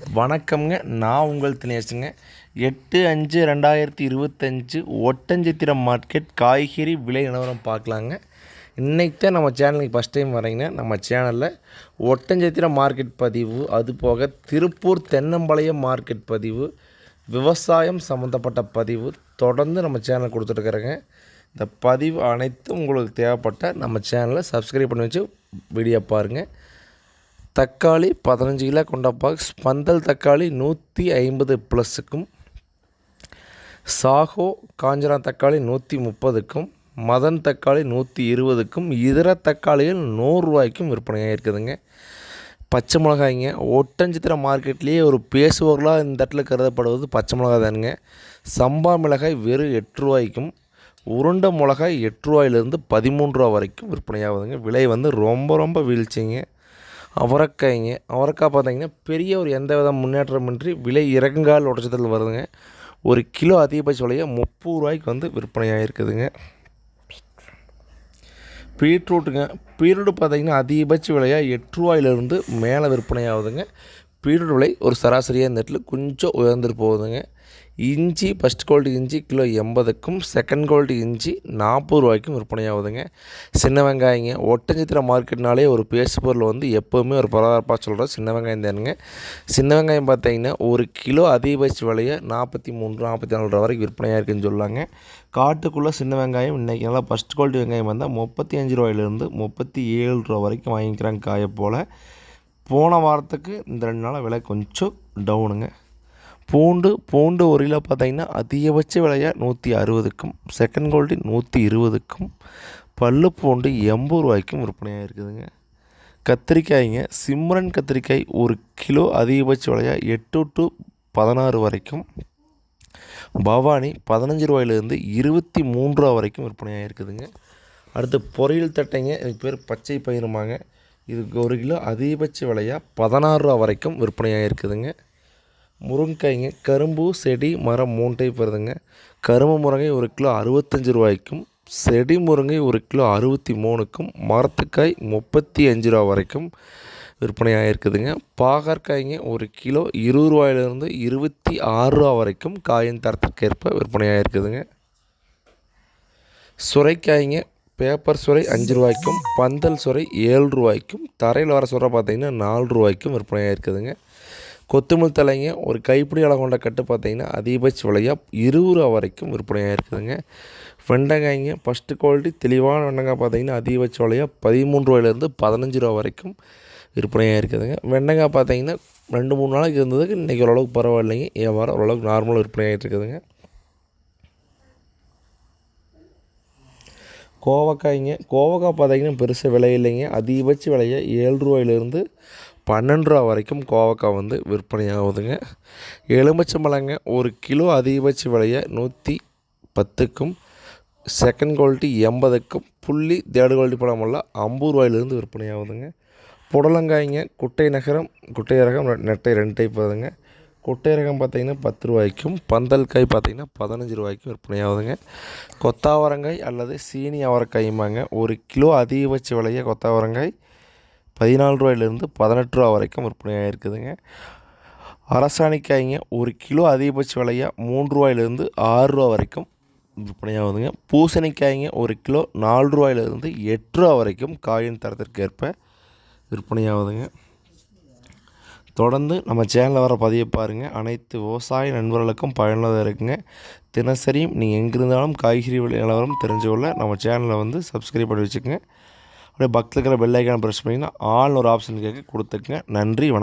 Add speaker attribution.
Speaker 1: வணக்கம்ங்க. நான் உங்கள் தினேஷுங்க. எட்டு அஞ்சு ரெண்டாயிரத்தி இருபத்தஞ்சு ஒட்டஞ்சித்திரம் மார்க்கெட் காய்கறி விலை நிலவரம் பார்க்கலாங்க. இன்றைக்கி தான் நம்ம சேனலுக்கு ஃபஸ்ட் டைம் வரீங்கன்னா நம்ம சேனலில் ஒட்டஞ்சித்திரம் மார்க்கெட் பதிவு அது போக திருப்பூர் தென்னம்பாளையம் மார்க்கெட் பதிவு விவசாயம் சம்மந்தப்பட்ட பதிவு தொடர்ந்து நம்ம சேனல் கொடுத்துட்ருக்குறேங்க இந்த பதிவு அனைத்தும் உங்களுக்கு தேவைப்பட்ட நம்ம சேனலை சப்ஸ்கிரைப் பண்ணி வச்சு வீடியோ பாருங்கள் தக்காளி பதினஞ்சு கிலோ கொண்ட பாக்ஸ் பந்தல் தக்காளி நூற்றி ஐம்பது ப்ளஸுக்கும் சாகோ காஞ்சனா தக்காளி நூற்றி முப்பதுக்கும் மதன் தக்காளி நூற்றி இருபதுக்கும் இதர தக்காளிகள் நூறுரூவாய்க்கும் விற்பனையாக இருக்குதுங்க. பச்சை மிளகாய்ங்க ஒட்டஞ்சித்திர மார்க்கெட்லேயே ஒரு பேசுபொருளாக இந்த இடத்துல கருதப்படுவது பச்சை மிளகாய் தானுங்க. சம்பா மிளகாய் வெறும் எட்டு ரூபாய்க்கும் உருண்டை மிளகாய் எட்டு ரூபாயிலிருந்து பதிமூன்று ரூபா வரைக்கும் விற்பனையாகுதுங்க. விலை வந்து ரொம்ப ரொம்ப வீழ்ச்சிங்க. அவரைக்காய்ங்க. அவரைக்காய் பார்த்தீங்கன்னா பெரிய ஒரு எந்த வித முன்னேற்றமின்றி விலை இறங்கால் உடச்சத்தில் வருதுங்க. ஒரு கிலோ அதிகபட்ச விலையாக முப்பது ரூபாய்க்கு வந்து விற்பனையாக இருக்குதுங்க பீட்ரூட்டுங்க. பீட்ரூட் பார்த்தீங்கன்னா அதிகபட்ச விலையாக எட்டு ரூபாயிலிருந்து மேலே விற்பனை ஆகுதுங்க பீட்ரூட் விலை ஒரு சராசரியாக இந்த இடத்துல கொஞ்சம் உயர்ந்துட்டு போகுதுங்க. இஞ்சி ஃபஸ்ட் குவாலிட்டி இஞ்சி கிலோ எண்பதுக்கும் செகண்ட் குவாலிட்டி இஞ்சி நாற்பது ரூபாய்க்கும் விற்பனையாகுதுங்க. சின்ன வெங்காயங்க ஒட்டஞ்சித்திர மார்க்கெட்னாலே ஒரு பேசு பொருள் வந்து எப்போவுமே ஒரு பரபரப்பாக சொல்கிறோம் சின்ன வெங்காயம் தானுங்க. சின்ன வெங்காயம் பார்த்தீங்கன்னா ஒரு கிலோ அதிகபட்ச விலையை நாற்பத்தி மூணு நாற்பத்தி நாலு ரூபா வரைக்கும் விற்பனையாக இருக்குதுன்னு சொல்லாங்க. காட்டுக்குள்ளே சின்ன வெங்காயம் இன்றைக்கி நல்லா ஃபஸ்ட் குவாலிட்டி வெங்காயம் வந்தால் முப்பத்தி அஞ்சு ரூபாயிலேருந்து முப்பத்தி ஏழு ரூபா வரைக்கும் வாங்கிக்கிறாங்க காயை போல். போன வாரத்துக்கு இந்த ரெண்டு நாளாக விலை கொஞ்சம் டவுனுங்க பூண்டு பூண்டு ஒரு கிலோ பார்த்தீங்கன்னா அதிகபட்ச விலையாக நூற்றி அறுபதுக்கும் செகண்ட் குவாலிட்டி நூற்றி இருபதுக்கும் பல்லு பூண்டு எண்பது ரூபாய்க்கும் விற்பனையாக இருக்குதுங்க. கத்திரிக்காய்ங்க சிம்ரன் கத்திரிக்காய் ஒரு கிலோ அதிகபட்ச விலையாக எட்டு டு பதினாறு வரைக்கும் பவானி பதினஞ்சு ரூபாயிலேருந்து இருபத்தி மூன்று ரூபா வரைக்கும் விற்பனையாக இருக்குதுங்க. அடுத்து பொரியல் தட்டைங்க இதுக்கு பேர் பச்சை பயிருமாங்க. இதுக்கு ஒரு கிலோ அதிகபட்ச விலையாக பதினாறு ரூபா வரைக்கும் விற்பனையாக இருக்குதுங்க. முருங்கைக்காய்ங்க கரும்பு செடி மரம் மூணு டைப் வருதுங்க கரும்பு முருங்கை ஒரு கிலோ அறுபத்தஞ்சி ரூபாய்க்கும் செடி முருங்கை ஒரு கிலோ அறுபத்தி மூணுக்கும் மரத்துக்காய் முப்பத்தி அஞ்சு ரூபா வரைக்கும் விற்பனையாக இருக்குதுங்க பாகற்காய்ங்க ஒரு கிலோ இருபது ரூபாயிலிருந்து இருபத்தி ஆறு ரூபா வரைக்கும் காயின் தரத்திற்கேற்ப விற்பனையாக இருக்குதுங்க சுரைக்காய்ங்க பேப்பர் சுரை அஞ்சு ரூபாய்க்கும் பந்தல் சுரை ஏழு ரூபாய்க்கும் தரையில் வர சுரை பார்த்திங்கன்னா நாலு ரூபாய்க்கும் விற்பனையாக இருக்குதுங்க கொத்துமல் தலைங்க ஒரு கைப்பிடி அளவு கொண்ட கட்டு பார்த்தீங்கன்னா அதிகபட்ச விலையாக இருபது ரூபா வரைக்கும் விற்பனையாக இருக்குதுங்க. வெண்டைக்காய்ங்க ஃபஸ்ட்டு குவாலிட்டி தெளிவான வெண்டைக்காய் பார்த்தீங்கன்னா அதிகபட்ச விலையாக பதிமூணு ரூபாயிலேருந்து பதினஞ்சு ரூபா வரைக்கும் விற்பனையாக இருக்குதுங்க. வெண்டைக்காய் பார்த்தீங்கன்னா ரெண்டு மூணு நாளைக்கு இருந்ததுக்கு இன்றைக்கி ஓரளவுக்கு பரவாயில்லைங்க. வியாபாரம் ஓரளவுக்கு நார்மலாக விற்பனையாகிட்டு இருக்குதுங்க. கோவக்காய்ங்க கோவக்காய் பார்த்தீங்கன்னா பெருசாக விலை இல்லைங்க. அதிகபட்ச விலையை ஏழு ரூபாயிலேருந்து பன்னெண்டு ரூபா வரைக்கும் கோவக்காய் வந்து விற்பனை ஆகுதுங்க. எலுமிச்சம்பழங்க ஒரு கிலோ அதிகபட்ச விலையை நூற்றி பத்துக்கும் செகண்ட் குவாலிட்டி எண்பதுக்கும் புள்ளி தேர்டு குவாலிட்டி பழமெல்லாம் ஐம்பது ரூபாயிலேருந்து விற்பனை ஆகுதுங்க. புடலங்காய்ங்க குட்டை நகரம் குட்டை ரகம் நெட்டை ரெண்டு டைப் வருதுங்க. குட்டை ரகம் பார்த்திங்கன்னா பத்து ரூபாய்க்கும் பந்தல் காய் பார்த்திங்கன்னா பதினஞ்சு ரூபாய்க்கும் விற்பனை ஆகுதுங்க. கொத்தாவரங்காய் அல்லது சீனி அவரைக்காயும்பாங்க. ஒரு கிலோ அதிகபட்ச விலையை கொத்தாவரங்காய் பதினாலு ரூபாயிலேருந்து பதினெட்டு ரூபா வரைக்கும் விற்பனையாக இருக்குதுங்க அரசாணிக்காய்ங்க ஒரு கிலோ அதிகபட்ச விலையாக மூன்று ரூபாயிலேருந்து ஆறு ரூபா வரைக்கும் விற்பனையாகுதுங்க. பூசணிக்காய்ங்க ஒரு கிலோ நாலு ரூபாயிலேருந்து எட்டு ரூபா வரைக்கும் காயின் தரத்திற்கு ஏற்ப விற்பனையாகுதுங்க. தொடர்ந்து நம்ம சேனலில் வர பதிய பாருங்கள் அனைத்து விவசாய நண்பர்களுக்கும் பயனுள்ளதாக இருக்குங்க. தினசரியும் நீங்கள் எங்கிருந்தாலும் காய்கறி விலை நிலவரம் தெரிஞ்சுக்கொள்ள நம்ம சேனலை வந்து சப்ஸ்கிரைப் பண்ணி வச்சுக்கோங்க. அப்படியே பக்கத்தில் இருக்கிற பெல் ப்ரெஸ் பண்ணிங்கன்னா ஆல்னு ஒரு ஆப்ஷன் கேட்க கொடுத்துக்குங்க நன்றி வணக்கம்.